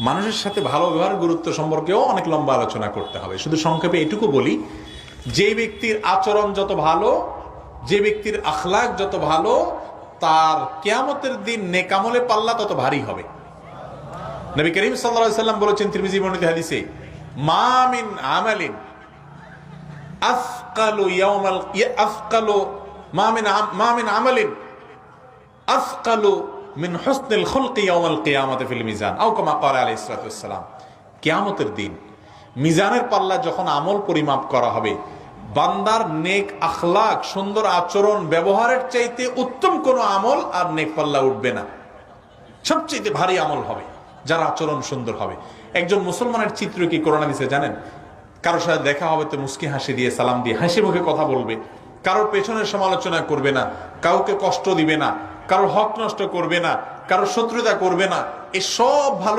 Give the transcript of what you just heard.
মানুষের সাথে ভালো ব্যবহার গুরুত্ব সম্পর্কেও অনেক লম্বা আলোচনা করতে হবে। শুধু সংক্ষেপে এটুকু বলি, যে ব্যক্তির আচরণ যত ভালো, যে ব্যক্তির আখলাক যত ভালো, তার কেয়ামতের দিন নেকামলে পাল্লা তত ভারী হবে। নবী করিম সাল্লাল্লাহু সাল্লাম বলেছেন তিরমিজি বর্ণিত হাদিসে, মা মিন আমালিন আফকালু ইয়াউমাল, ইয়া- আফকালু মা মিন আম- মা মিন আমালিন আফকালু মিন হুসনিল খুলকি ইয়াউমাল কিয়ামাতি ফিল মিজান। আও কামা ক্বালা আলাইহিস সালাতু ওয়াসসালাম দিন মিজানের পাল্লা যখন আমল পরিমাপ করা হবে, বান্দার নেক আখলাক, সুন্দর আচরণ, ব্যবহারের চাইতে উত্তম কোনো আমল আর নেক পাল্লা উঠবে না। সবচেয়ে ভারী আমল হবে, যার আচরণ সুন্দর হবে। একজন মুসলমানের চিত্র কি করোনা দিছে জানেন? কারোর সাথে দেখা হবে তো মুস্কি হাসি দিয়ে, সালাম দিয়ে, হাসি মুখে কথা বলবে। কারোর পেছনের সমালোচনা করবে না, কাউকে কষ্ট দিবে না কারোর হক নষ্ট করবে না কারও শত্রুতা করবে না। এসব ভালো